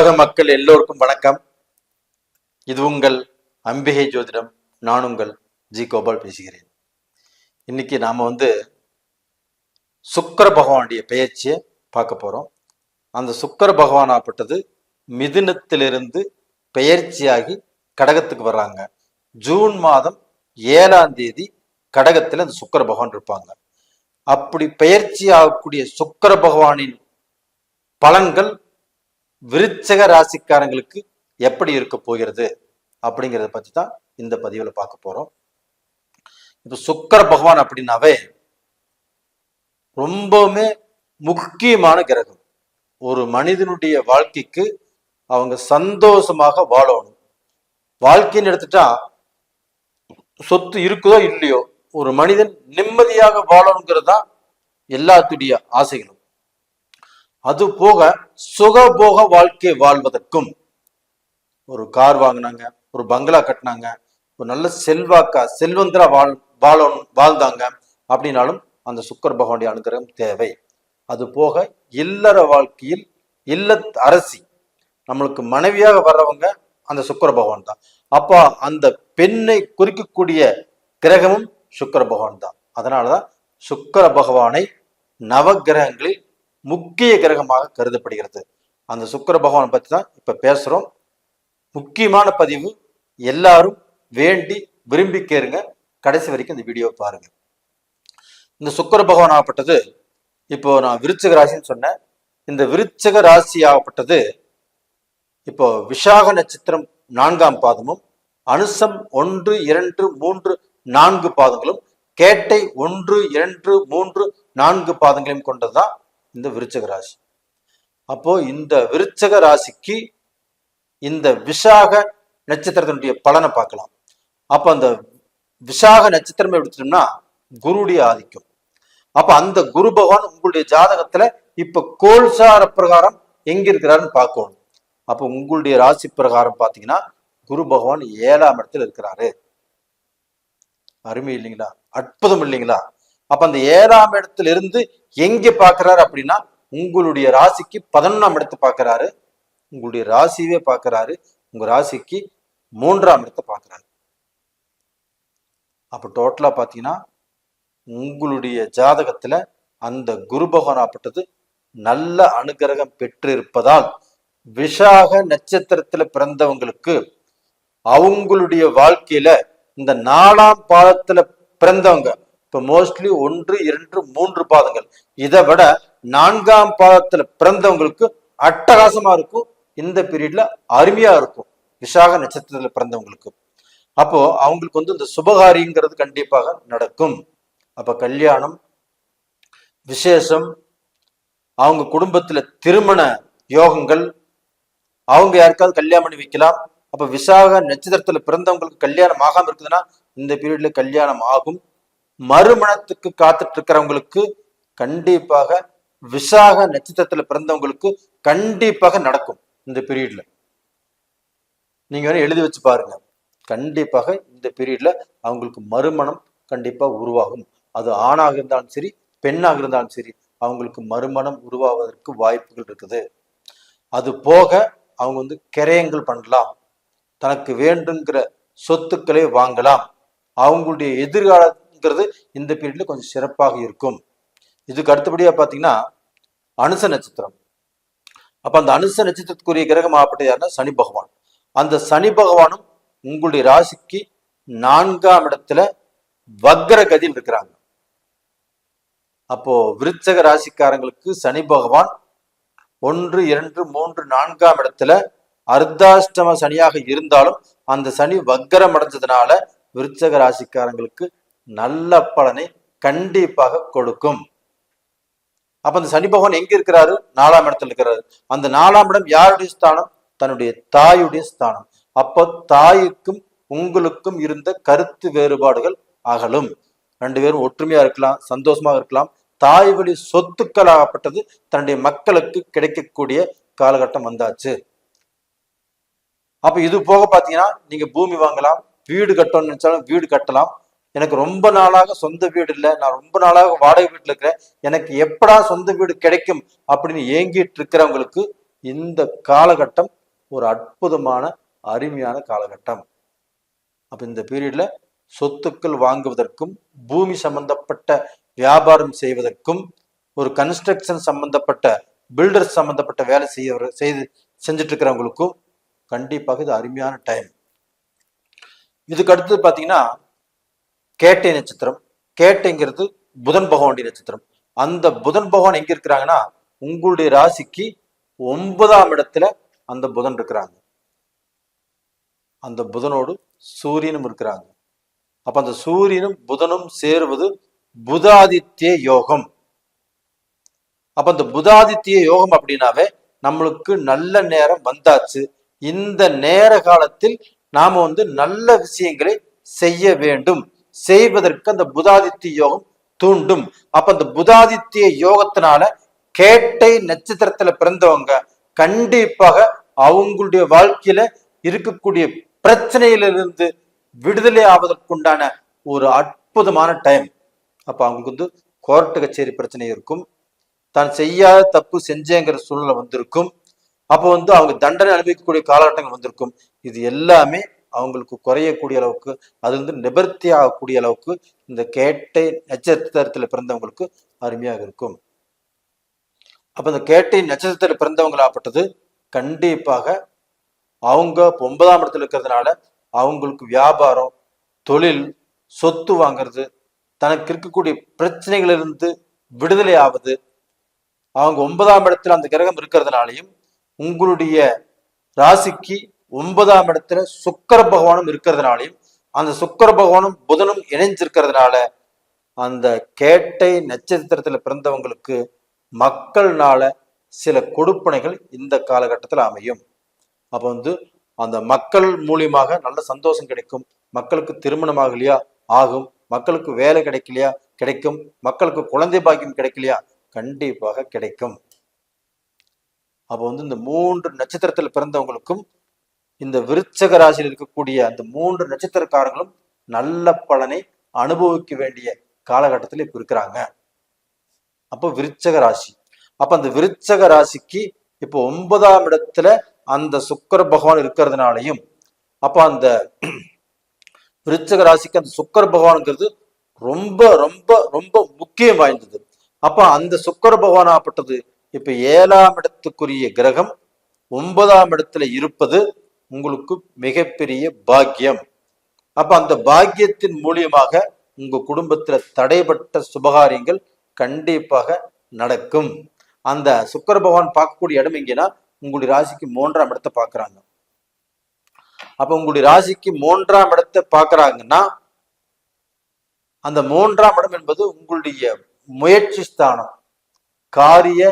உலக மக்கள் எல்லோருக்கும் வணக்கம். இது உங்கள் அம்பிகை ஜோதிடம். நான் உங்கள் ஜி. கோபால் பேசுகிறேன். இன்னைக்கு நாம வந்து சுக்கர பகவானுடைய பெயர்ச்சியை பார்க்க போறோம். அந்த சுக்கர பகவான் ஆப்பட்டது மிதுனத்திலிருந்து பெயர்ச்சியாகி கடகத்துக்கு வர்றாங்க. ஜூன் மாதம் ஏழாம் தேதி கடகத்தில் அந்த சுக்கர பகவான் இருப்பாங்க. அப்படி பெயர்ச்சி ஆகக்கூடிய சுக்கர பகவானின் பலன்கள் விருச்சக ராசிக்காரங்களுக்கு எப்படி இருக்க போகிறது அப்படிங்கிறத பத்தி தான் இந்த பதிவில் பார்க்க போறோம். இப்போ சுக்கர பகவான் அப்படின்னாவே ரொம்பவுமே முக்கியமான கிரகம். ஒரு மனிதனுடைய வாழ்க்கைக்கு அவங்க சந்தோஷமாக வாழணும். வாழ்க்கைன்னு எடுத்துட்டா சொத்து இருக்குதோ இல்லையோ ஒரு மனிதன் நிம்மதியாக வாழணுங்கிறது தான் எல்லாத்துடைய ஆசைகளும். அது போக சுகபோக வாழ்க்கை வாழ்வதற்கும் ஒரு கார் வாங்கினாங்க ஒரு பங்களா கட்டினாங்க ஒரு நல்ல செல்வாக்கா செல்வந்தரா வாழ் வாழணும் வாழ்ந்தாங்க அப்படின்னாலும் அந்த சுக்கர் பகவானுடைய அனுகிரகம் தேவை. அது போக இல்லற வாழ்க்கையில் இல்ல அரசி நம்மளுக்கு மனைவியாக வர்றவங்க அந்த சுக்கர பகவான் தான். அப்போ அந்த பெண்ணை குறிக்கக்கூடிய கிரகமும் சுக்கர பகவான் தான். அதனாலதான் சுக்கர பகவானை நவகிரகங்களில் முக்கிய கிரகமாக கருதப்படுகிறது. அந்த சுக்கர பகவான் பத்தி தான் இப்போ பேசுறோம். முக்கியமான பதிவு எல்லாரும் வேண்டி விரும்பி கேருங்க கடைசி வரைக்கும் இந்த வீடியோ பாருங்க. இந்த சுக்கர பகவான் ஆகப்பட்டது இப்போ நான் விருச்சக ராசின்னு சொன்னேன். இந்த விருச்சக ராசி ஆகப்பட்டது இப்போ விஷாக நட்சத்திரம் நான்காம் பாதமும் அனுசம் ஒன்று இரண்டு மூன்று நான்கு பாதங்களும் கேட்டை ஒன்று இரண்டு மூன்று நான்கு பாதங்களையும் கொண்டதுதான் இந்த விருச்சக ராசி. அப்போ இந்த விருச்சக ராசிக்கு இந்த விசாக நட்சத்திரத்தினுடைய பலனை பார்க்கலாம். அப்ப அந்த விசாக நட்சத்திரம் எடுத்துட்டோம்னா குருடைய ஆதிக்கம். அப்ப அந்த குரு பகவான் உங்களுடைய ஜாதகத்துல இப்ப கோல்சார பிரகாரம் எங்க இருக்கிறாருன்னு பார்க்கணும். அப்ப உங்களுடைய ராசி பிரகாரம் பாத்தீங்கன்னா குரு பகவான் ஏழாம் இடத்துல இருக்கிறாரு. அருமை இல்லைங்களா? அற்புதம் இல்லைங்களா? அப்ப அந்த ஏழாம் இடத்துல இருந்து எங்க பாக்குறாரு அப்படின்னா உங்களுடைய ராசிக்கு பதினொன்றாம் இடத்தை பாக்குறாரு உங்களுடைய ராசியவே பாக்குறாரு உங்க ராசிக்கு மூன்றாம் இடத்தை பாக்குறாரு அப்ப டோட்டலா பாத்தீங்கன்னா உங்களுடைய ஜாதகத்துல அந்த குரு பகவான் நல்ல அனுகிரகம் பெற்றிருப்பதால் விஷாக நட்சத்திரத்துல பிறந்தவங்களுக்கு அவங்களுடைய வாழ்க்கையில இந்த நாலாம் பாதத்துல பிறந்தவங்க இப்போ மோஸ்ட்லி ஒன்று இரண்டு மூன்று பாதங்கள். இதை விட நான்காம் பாதத்துல பிறந்தவங்களுக்கு அட்டகாசமா இருக்கும். இந்த பீரியட்ல அருமையா இருக்கும். விசாக நட்சத்திரத்துல பிறந்தவங்களுக்கு. அப்போ அவங்களுக்கு வந்து இந்த சுபகாரியங்கிறது கண்டிப்பாக நடக்கும். அப்ப கல்யாணம் விசேஷம் அவங்க குடும்பத்துல திருமண யோகங்கள் அவங்க யாருக்காவது கல்யாணம் பண்ணி வைக்கலாம். அப்ப விசாக நட்சத்திரத்துல பிறந்தவங்களுக்கு கல்யாணம் ஆகாம இருக்குதுன்னா இந்த பீரியட்ல கல்யாணம் ஆகும். மறுமணத்துக்கு காத்துட்டு இருக்கிறவங்களுக்கு கண்டிப்பாக விசாக நட்சத்திரத்துல பிறந்தவங்களுக்கு கண்டிப்பாக நடக்கும் இந்த பீரியட்ல நீங்க வேணா எழுதி வச்சு பாருங்க. கண்டிப்பாக இந்த பீரியட்ல அவங்களுக்கு மறுமணம் கண்டிப்பா உருவாகும். அது ஆணாக இருந்தாலும் சரி பெண்ணாக இருந்தாலும் சரி அவங்களுக்கு மறுமணம் உருவாவதற்கு வாய்ப்புகள் இருக்குது. அது போக அவங்க வந்து கிரயங்கள் பண்ணலாம். தனக்கு வேண்டுங்கிற சொத்துக்களை வாங்கலாம். அவங்களுடைய எதிர்கால எதிர்காலங்கிறது இந்த பீரியட்ல கொஞ்சம் சிறப்பாக இருக்கும். இதுக்கு அடுத்தபடியா பாத்தீங்கன்னா அனுச நட்சத்திரம். அப்ப அந்த அனுச நட்சத்திரத்துக்குரிய கிரகம் ஆகப்பட்ட யாருன்னா சனி பகவான். அந்த சனி பகவானும் உங்களுடைய ராசிக்கு நான்காம் இடத்துல வக்ர கதியில் இருக்கிறாங்க. அப்போ விருச்சக ராசிக்காரங்களுக்கு சனி பகவான் ஒன்று இரண்டு மூன்று நான்காம் இடத்துல அர்த்தாஷ்டம சனியாக இருந்தாலும் அந்த சனி வக்கரம் அடைஞ்சதுனால விருச்சக ராசிக்காரங்களுக்கு நல்ல பலனை கண்டிப்பாக கொடுக்கும். அப்ப அந்த சனி பகவான் எங்க இருக்கிறாரு? நாலாம் இடத்துல இருக்கிறாரு. அந்த நாலாம் இடம் யாருடைய ஸ்தானம்? தன்னுடைய தாயுடைய ஸ்தானம். அப்போ தாய்க்கும் உங்களுக்கும் இருந்த கருத்து வேறுபாடுகள் அகலும். ரெண்டு பேரும் ஒற்றுமையா இருக்கலாம் சந்தோஷமாக இருக்கலாம். தாய் வழி சொத்துக்களாகப்பட்டது தன்னுடைய மக்களுக்கு கிடைக்கக்கூடிய காலகட்டம் வந்தாச்சு. அப்ப இது போக பாத்தீங்கன்னா நீங்க பூமி வாங்கலாம் வீடு கட்டணும்னு நினைச்சாலும் வீடு கட்டலாம். எனக்கு ரொம்ப நாளாக சொந்த வீடு இல்லை. நான் ரொம்ப நாளாக வாடகை வீட்டில் இருக்கிறேன். எனக்கு எப்படா சொந்த வீடு கிடைக்கும் அப்படின்னு ஏங்கிட்டு இருக்கிறவங்களுக்கு இந்த காலகட்டம் ஒரு அற்புதமான அருமையான காலகட்டம். அப்ப இந்த பீரியட்ல சொத்துக்கள் வாங்குவதற்கும் பூமி சம்பந்தப்பட்ட வியாபாரம் செய்வதற்கும் ஒரு கன்ஸ்ட்ரக்ஷன் சம்பந்தப்பட்ட பில்டர் சம்பந்தப்பட்ட வேலை செய்ய செய்து செஞ்சுட்டு இருக்கிறவங்களுக்கும் கண்டிப்பாக இது அருமையான டைம் இதுக்கு அடுத்தது பார்த்தீங்கன்னா கேட்டை நட்சத்திரம் கேட்டைங்கிறது புதன் பகவானுடைய நட்சத்திரம். அந்த புதன் பகவான் எங்க இருக்கிறாங்கன்னா உங்களுடைய ராசிக்கு ஒன்பதாம் இடத்துல அந்த புதன் இருக்கிறாங்க. அந்த புதனோடு சூரியனும் இருக்கிறாங்க. அப்ப அந்த சூரியனும் புதனும் சேருவது புதாதித்ய யோகம். அப்ப அந்த புதாதித்ய யோகம் அப்படின்னாவே நம்மளுக்கு நல்ல நேரம் வந்தாச்சு. இந்த நேர காலத்தில் நாம வந்து நல்ல விஷயங்களை செய்ய வேண்டும். செய்வதற்கு அந்த புதாதித்ய யோகம் தூண்டும். அப்ப அந்த புதாதித்ய யோகத்தினால கேட்டை நட்சத்திரத்துல பிறந்தவங்க கண்டிப்பாக அவங்களுடைய வாழ்க்கையில இருக்கக்கூடிய பிரச்சனையிலிருந்து விடுதலை ஆவதற்குண்டான ஒரு அற்புதமான டைம் அப்ப அவங்களுக்கு வந்து கோர்ட்டு கச்சேரி பிரச்சனை இருக்கும். தான் செய்யாத தப்பு செஞ்சேங்கிற சூழ்நிலை வந்திருக்கும். அப்போ வந்து அவங்க தண்டனை அனுபவிக்கக்கூடிய காலகட்டங்கள் வந்திருக்கும். இது எல்லாமே அவங்களுக்கு குறையக்கூடிய அளவுக்கு அது வந்து ஆகக்கூடிய அளவுக்கு இந்த கேட்டை நட்சத்திரத்துல பிறந்தவங்களுக்கு அருமையாக இருக்கும். அப்ப இந்த கேட்டை நட்சத்திரத்தில் பிறந்தவங்களாகப்பட்டது கண்டிப்பாக அவங்க ஒன்பதாம் இடத்துல இருக்கிறதுனால அவங்களுக்கு வியாபாரம் தொழில் சொத்து வாங்குறது தனக்கு இருக்கக்கூடிய பிரச்சனைகளிலிருந்து விடுதலை ஆவது அவங்க ஒன்பதாம் இடத்துல அந்த கிரகம் இருக்கிறதுனாலையும் உங்களுடைய ராசிக்கு ஒன்பதாம் இடத்துல சுக்கர பகவானும் இருக்கிறதுனாலையும் அந்த சுக்கர பகவானும் புதனும் இணைஞ்சிருக்கிறதுனால அந்த கேட்டை நட்சத்திரத்துல பிறந்தவங்களுக்கு மக்கள்னால சில கொடுப்பனைகள் இந்த காலகட்டத்தில் அமையும். அப்போ வந்து அந்த மக்கள் மூலியமாக நல்ல சந்தோஷம் கிடைக்கும். மக்களுக்கு திருமணம் ஆகலையா ஆகும். மக்களுக்கு வேலை கிடைக்கலையா? கிடைக்கும். மக்களுக்கு குழந்தை பாக்கியம் கிடைக்கலையா? கண்டிப்பாக கிடைக்கும். அப்போ வந்து இந்த மூன்று நட்சத்திரத்தில் பிறந்தவங்களுக்கும் இந்த விருச்சக ராசியில் இருக்கக்கூடிய அந்த மூன்று நட்சத்திரக்காரங்களும் நல்ல பலனை அனுபவிக்க வேண்டிய காலகட்டத்தில் இப்ப இருக்கிறாங்க. அப்போ விருச்சக ராசி. அப்ப அந்த விருச்சக ராசிக்கு இப்போ ஒன்பதாம் இடத்துல அந்த சுக்கர பகவான் இருக்கிறதுனாலையும் அப்ப அந்த விருச்சக ராசிக்கு அந்த சுக்கர பகவானுங்கிறது ரொம்ப ரொம்ப ரொம்ப முக்கியம் வாய்ந்தது. அப்ப அந்த சுக்கர பகவான் ஆப்பட்டது இப்ப ஏழாம் இடத்துக்குரிய கிரகம் ஒன்பதாம் இடத்துல இருப்பது உங்களுக்கு மிகப்பெரிய பாக்கியம். அப்ப அந்த பாக்கியத்தின் மூலியமாக உங்க குடும்பத்துல தடைப்பட்ட சுபகாரியங்கள் கண்டிப்பாக நடக்கும். அந்த சுக்கர பகவான் பார்க்கக்கூடிய இடம் எங்கன்னா உங்களுடைய ராசிக்கு மூன்றாம் இடத்தை பாக்குறாங்க அப்ப உங்களுடைய ராசிக்கு மூன்றாம் இடத்தை பார்க்கறாங்கன்னா அந்த மூன்றாம் இடம் என்பது உங்களுடைய முயற்சி ஸ்தானம் காரிய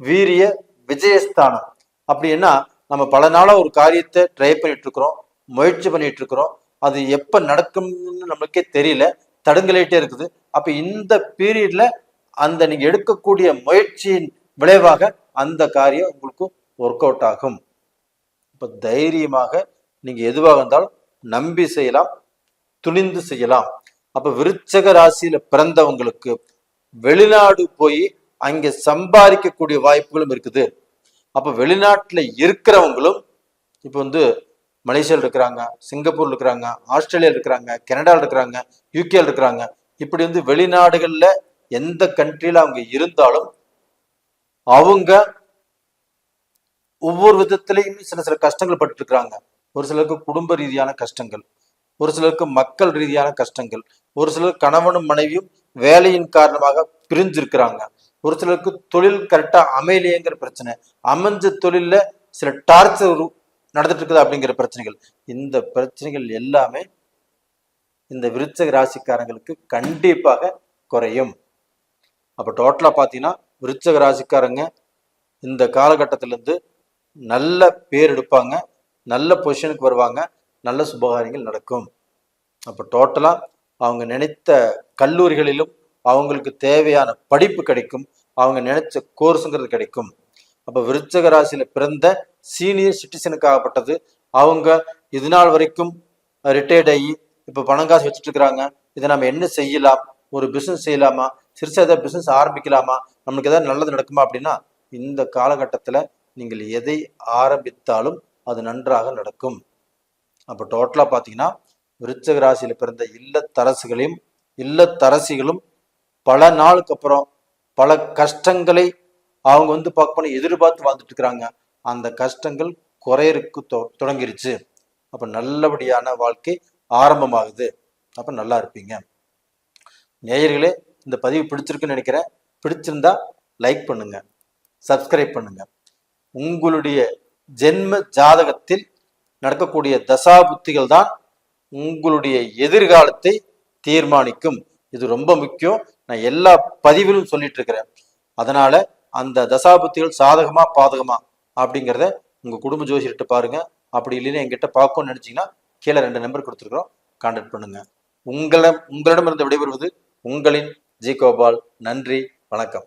வீரிய விஜயஸ்தானம் அப்படின்னா நம்ம பல நாளா ஒரு காரியத்தை ட்ரை பண்ணிட்டு இருக்கிறோம் முயற்சி பண்ணிட்டு இருக்கிறோம் அது எப்ப நடக்கும்னு நம்மளுக்கே தெரியல. தடுங்கலிட்டே இருக்குது. அப்ப இந்த பீரியட்ல அந்த நீங்க எடுக்கக்கூடிய முயற்சியின் விளைவாக அந்த காரியம் உங்களுக்கு ஒர்க் அவுட் ஆகும். இப்ப தைரியமாக நீங்க எதுவாக இருந்தாலும் நம்பி செய்யலாம் துணிந்து செய்யலாம். அப்ப விருச்சக ராசியில பிறந்தவங்களுக்கு வெளிநாடு போய் அங்க சம்பாதிக்கக்கூடிய வாய்ப்புகளும் இருக்குது. அப்போ வெளிநாட்டில் இருக்கிறவங்களும் இப்போ வந்து மலேசியாவில் இருக்கிறாங்க சிங்கப்பூர்ல இருக்கிறாங்க ஆஸ்திரேலியாவில் இருக்கிறாங்க கனடாவில் இருக்கிறாங்க யூகேல இருக்கிறாங்க. இப்படி வந்து வெளிநாடுகளில் எந்த கண்ட்ரியில் அவங்க இருந்தாலும் அவங்க ஒவ்வொரு விதத்திலையும் சில சில கஷ்டங்கள் பட்டுருக்குறாங்க. ஒரு சிலருக்கு குடும்ப ரீதியான கஷ்டங்கள் ஒரு சிலருக்கு மக்கள் ரீதியான கஷ்டங்கள் ஒரு சிலர் கணவனும் மனைவியும் வேலையின் காரணமாக பிரிஞ்சிருக்கிறாங்க. ஒரு சிலருக்கு தொழில் கரெக்டா அமையலையேங்கிற பிரச்சனை அமைஞ்ச தொழிலில் சில டார்ச்சர் நடந்துட்டு இருக்குது அப்படிங்கிற பிரச்சனைகள். இந்த பிரச்சனைகள் எல்லாமே இந்த விருச்சக ராசிக்காரங்களுக்கு கண்டிப்பாக குறையும். அப்போ டோட்டலா பார்த்தீங்கன்னா விருச்சக ராசிக்காரங்க இந்த காலகட்டத்திலேருந்து நல்ல பேர் எடுப்பாங்க நல்ல பொசிஷனுக்கு வருவாங்க நல்ல சுபகாரியங்கள் நடக்கும். அப்போ டோட்டலாக அவங்க நினைத்த கல்லூரிகளிலும் அவங்களுக்கு தேவையான படிப்பு கிடைக்கும். அவங்க நினைச்ச கோர்ஸுங்கிறது கிடைக்கும். அப்போ விருச்சக ராசியில பிறந்த சீனியர் சிட்டிசனுக்காகப்பட்டது அவங்க இது நாள் வரைக்கும் ரிட்டையர்ட் ஆகி இப்போ பணம் காசு வச்சுட்டு இருக்கிறாங்க. இதை நம்ம என்ன செய்யலாம்? ஒரு பிஸ்னஸ் செய்யலாமா? சிறுசா ஏதாவது பிஸ்னஸ் ஆரம்பிக்கலாமா? நம்மளுக்கு ஏதாவது நல்லது நடக்குமா அப்படின்னா இந்த காலகட்டத்தில் நீங்கள் எதை ஆரம்பித்தாலும் அது நன்றாக நடக்கும். அப்போ டோட்டலாக பார்த்தீங்கன்னா விருச்சக ராசியில் பிறந்த இல்லத்தரசுகளையும் இல்லத்தரசிகளும் பல நாளுக்கு அப்புறம் பல கஷ்டங்களை அவங்க வந்து பார்க்க போனால் எதிர்பார்த்து வாழ்ந்துட்டு இருக்கிறாங்க. அந்த கஷ்டங்கள் குறையறக்கு தொ- தொடங்கிருச்சு. அப்போ நல்லபடியான வாழ்க்கை ஆரம்பமாகுது. அப்போ நல்லா இருப்பீங்க. நேயர்களே இந்த பதிவு பிடிச்சிருக்குன்னு நினைக்கிறேன். பிடிச்சிருந்தா லைக் பண்ணுங்க. சப்ஸ்கிரைப் பண்ணுங்க. உங்களுடைய ஜென்ம ஜாதகத்தில் நடக்கக்கூடிய தசாபுத்திகள் தான் உங்களுடைய எதிர்காலத்தை தீர்மானிக்கும். இது ரொம்ப முக்கியம். நான் எல்லா பதிவிலும் சொல்லிட்டு இருக்கிறேன் அதனால அந்த தசாபுத்திகள் சாதகமா பாதகமா அப்படிங்கிறத உங்க குடும்ப ஜோசியர்கிட்ட பாருங்க. அப்படி இல்லைன்னா எங்கிட்ட பார்க்கணும்னு நினைச்சீங்கன்னா கீழே ரெண்டு நம்பர் கொடுத்துருக்குறோம். கான்டாக்ட் பண்ணுங்க. உங்களிடம் உங்களிடமிருந்து விடைபெறுவது உங்களின் ஜி கோபால். நன்றி. வணக்கம்.